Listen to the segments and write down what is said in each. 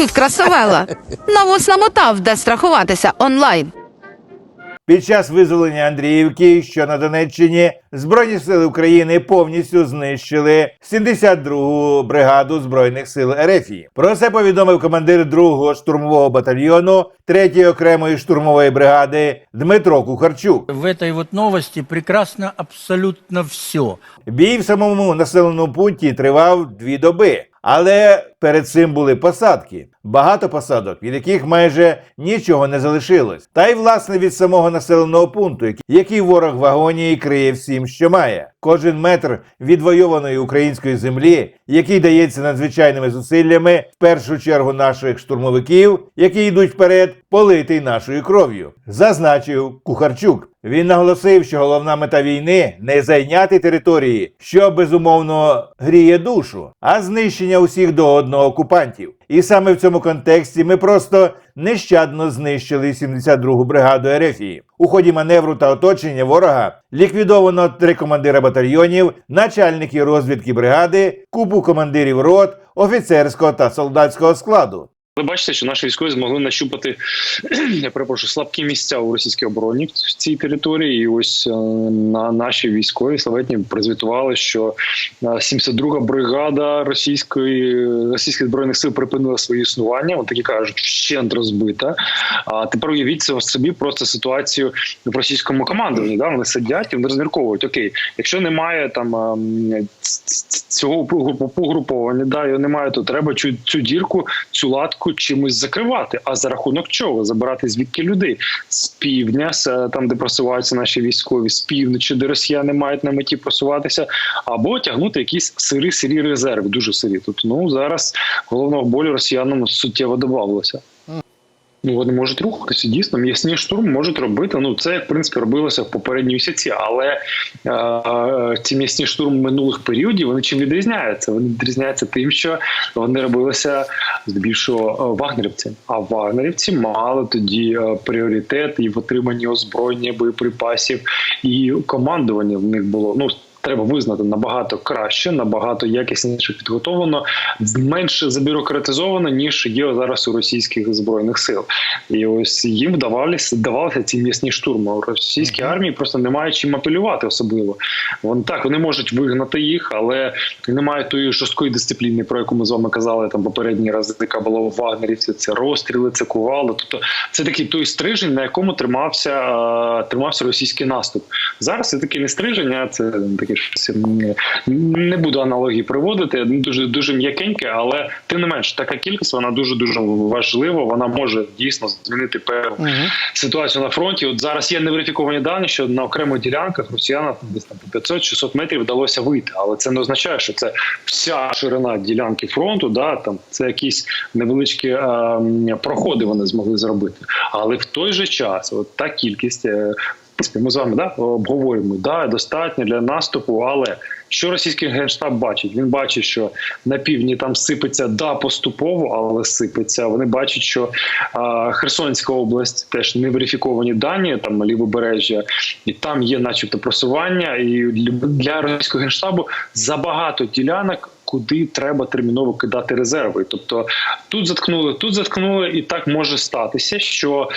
Інститут Красавела. Навоз намотав, де страхуватися онлайн. Під час визволення Андріївки, що на Донеччині, Збройні сили України повністю знищили 72-гу бригаду Збройних сил РФ. Про це повідомив командир 2-го штурмового батальйону 3-ї окремої штурмової бригади Дмитро Кухарчук. В этой вот новости прекрасно абсолютно все. Бій в самому населеному пункті тривав дві доби. Але перед цим були посадки, багато посадок, від яких майже нічого не залишилось. Та й власне від самого населеного пункту, який ворог в агонії криє всім, що має. Кожен метр відвойованої української землі, який дається надзвичайними зусиллями, в першу чергу наших штурмовиків, які йдуть вперед, политий нашою кров'ю, зазначив Кухарчук. Він наголосив, що головна мета війни не зайняти території, що безумовно гріє душу, а знищення усіх до одного окупантів. І саме в цьому контексті ми просто нещадно знищили 72-гу бригаду Ерефії. У ході маневру та оточення ворога ліквідовано три командира батальйонів, начальники розвідки бригади, купу командирів рот, офіцерського та солдатського складу. Ви бачите, що наші військові змогли нащупати я перепрошую слабкі місця у російській обороні в цій території. І ось е, на наші військові славетні прозвітували, що е, 72-га бригада російської російських збройних сил припинила своє існування. От такі кажуть, вщент розбита. А тепер уявіть собі просто ситуацію в російському командуванні. Да? Вони сидять і вони розмірковують. Окей, якщо немає там ц- цього угруповання, да, його немає, то треба цю, цю дірку, цю латку чимось закривати. А за рахунок чого? Забирати звідки людей з півдня, там де просуваються наші військові, з півночі, де росіяни мають на меті просуватися, або тягнути якісь сирі сирі резерви, дуже сирі. Тут ну зараз головного болю росіянам суттєво додавалося. Ну, вони можуть рухатися. Дійсно, м'ясні штурм можуть робити. Ну, це як в принципі робилося в попередні місяці, але е, ці м'ясні штурми минулих періодів вони чим відрізняються? Вони відрізняються тим, що вони робилися здебільшого е, вагнерівцями. А вагнерівці мали тоді е, пріоритет і в отриманні озброєння, боєприпасів, і командування в них було. Ну Треба визнати набагато краще, набагато якісніше підготовлено, менше забюрократизовано, ніж є зараз у російських збройних сил. І ось їм вдавалися вдавалися ці м'ясні штурми. У російській армії просто немає чим апелювати, особливо. Вони так вони можуть вигнати їх, але немає тої жорсткої дисципліни, про яку ми з вами казали там попередні рази, яка була у вагнерівці. Це розстріли, це кували. Тобто це такий той стрижень, на якому тримався е, тримався російський наступ. Зараз це таке не стрижень, а це таке м, не буду аналогії приводити. Дуже дуже м'якеньке, але тим не менш, така кількість вона дуже дуже важлива. Вона може дійсно змінити певну ситуацію на фронті. От зараз є неверифіковані дані, що на окремих ділянках росіянам десь там по 500-600 метрів вдалося вийти, але це не означає, що це вся ширина ділянки фронту. Да, там це якісь невеличкі е, проходи вони змогли зробити. Але в той же час, от та кількість. Ми з вами да, обговорюємо, да, достатньо для наступу, але що російський генштаб бачить? Він бачить, що на півдні там сипеться да поступово, але сипеться. Вони бачать, що а, Херсонська область теж не верифіковані дані, там лівобережжя, і там є, начебто, просування. І для російського генштабу забагато ділянок. Куди треба терміново кидати резерви, тобто тут заткнули, тут заткнули, і так може статися, що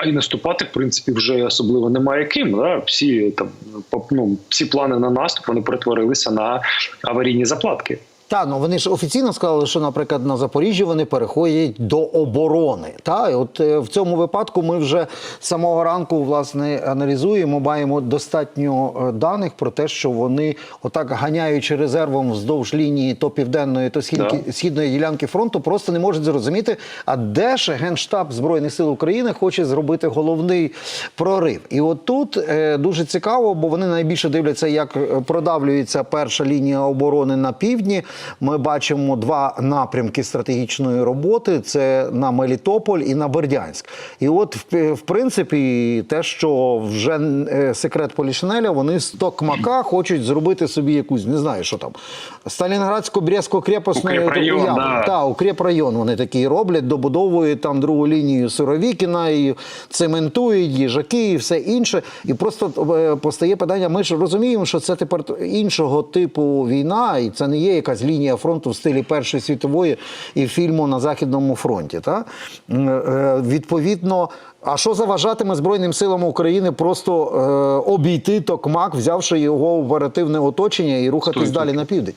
а і наступати в принципі вже особливо немає ким. Да? Всі там ну, всі плани на наступ вони перетворилися на аварійні заплатки. Та ну вони ж офіційно сказали, що, наприклад, на Запоріжжі вони переходять до оборони. Та і от е, в цьому випадку ми вже з самого ранку власне аналізуємо, маємо достатньо е, даних про те, що вони отак ганяючи резервом вздовж лінії то південної, то східки, Да. східної ділянки фронту, просто не можуть зрозуміти, а де ж генштаб збройних сил України хоче зробити головний прорив. І от тут е, дуже цікаво, бо вони найбільше дивляться, як е, продавлюється перша лінія оборони на півдні. Ми бачимо два напрямки стратегічної роботи: це на Мелітополь і на Бердянськ. І от, в, в принципі, те, що вже е, секрет Полішинеля, вони з Токмака хочуть зробити собі якусь, не знаю, що там, Сталінградсько-Брестсько-крепосну Укрепрайон, да. Та, укрепрайон вони такі роблять, добудовують там другу лінію Суровікіна, і цементують їжаки і все інше. І просто е, постає питання: ми ж розуміємо, що це тепер іншого типу війна, і це не є якась лінія фронту в стилі Першої світової і фільму на Західному фронті. Та? Е, Відповідно, а що заважатиме Збройним силам України просто е, обійти Токмак, взявши його в оперативне оточення і рухатись Сто далі на південь?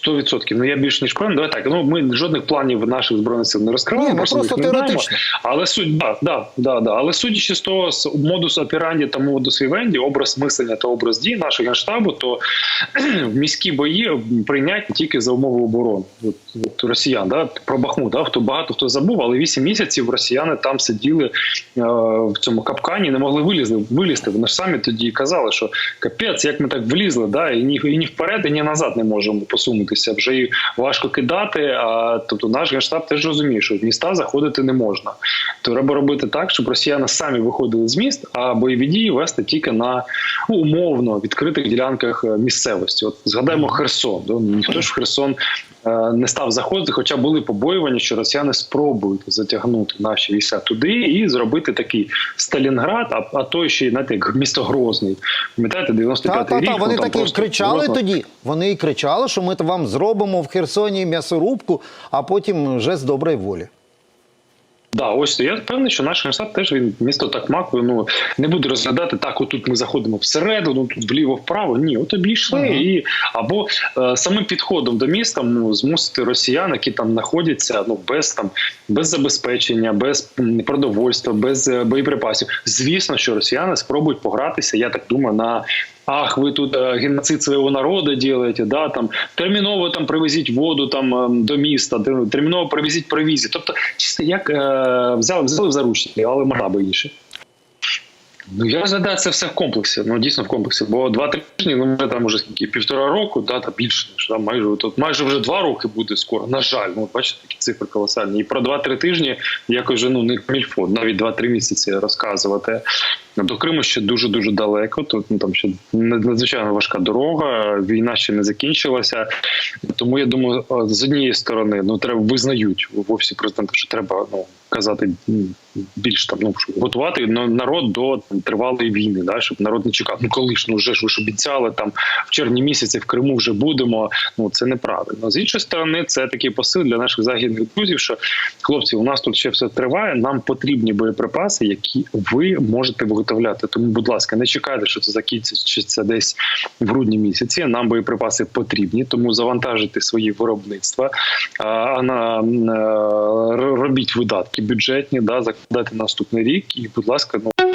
Сто відсотків. Ну я більш ніж певен. Давай так. Ну ми жодних планів наших збройних сил не розкриваємо. Ні, ми просто їх не знаємо. Але суть да, да, да, да. Але судячи з того з модус операнді та модус вівенді, образ мислення та образ дій нашого генштабу, то міські бої прийняті тільки за умови оборони от, от росіян. Да? Про Бахмут, да? хто багато хто забув, але вісім місяців росіяни там сиділи е, в цьому капкані, не могли вилізти. вилізти. Вони ж самі тоді казали, що капець, як ми так влізли, да? і ні, і ні вперед, і ні назад не можемо посунутися. Вже важко кидати. А тобто наш генштаб теж розуміє, що в міста заходити не можна. То треба робити так, щоб росіяни самі виходили з міст, а бойові дії вести тільки на ну, умовно відкритих ділянках е, місцевості. От згадаємо Херсон. Да? Ніхто ж в Херсон е, не став заходити, хоча були побоювання, що росіяни спробують затягнути наші війська туди і зробити такий Сталінград, а, а той ще й знаєте, як місто Грозний. Пам'ятаєте, 95-й Та, та, рік. та, вони ну, просто кричали Грозно- тоді. Вони і кричали, що ми вам зробимо в Херсоні м'ясорубку, а потім вже з доброї волі. Да, ось я впевнений, що наш генштаб теж він місто Такмак ну не буде розглядати так. Отут ми заходимо всередину, тут вліво вправо. Ні, от обійшли Ага. і або е, самим підходом до міста ну, змусити росіян, які там знаходяться, ну без там без забезпечення, без продовольства, без е, боєприпасів. Звісно, що росіяни спробують погратися. Я так думаю, на Ах, ви тут е, геноцид свого народу робите, да там терміново там привезіть воду там до міста, терміново привезіть провізію. Тобто, чисто як е, взяли, взяли в заручники, але масштаби інші. Ну я розглядаю це все в комплексі. Ну дійсно в комплексі. Бо два-три тижні, ну вже там уже скільки півтора року, да, та більше ніж там майже тут майже вже два роки буде скоро. На жаль, ну бачите, такі цифри колосальні. І про два-три тижні якось вже ну не мільфо, навіть два-три місяці розказувати. До Криму ще дуже дуже далеко. Тут ну там ще надзвичайно важка дорога. Війна ще не закінчилася. Тому я думаю, з однієї сторони, ну треба визнають в офісі президента, що треба ну казати більш там ну готувати народ до там, тривалої війни, да, щоб народ не чекав. Ну коли ж ну вже ж ви ж обіцяли там в червні місяці в Криму вже будемо. Ну це неправильно. З іншої сторони, це такий посил для наших західних друзів. Що хлопці, у нас тут ще все триває. Нам потрібні боєприпаси, які ви можете виготовляти. Тому, будь ласка, не чекайте, що це закінчиться десь в грудні місяці. Нам боєприпаси потрібні, тому завантажити свої виробництва, а, на робіть видатки бюджетні, да закладати наступний рік. І, будь ласка, ну.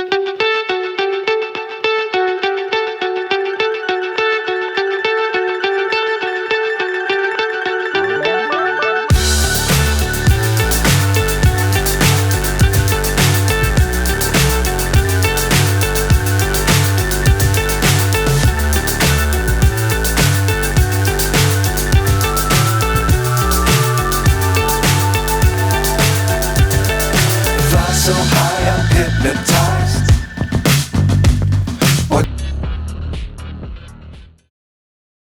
Hypnotized.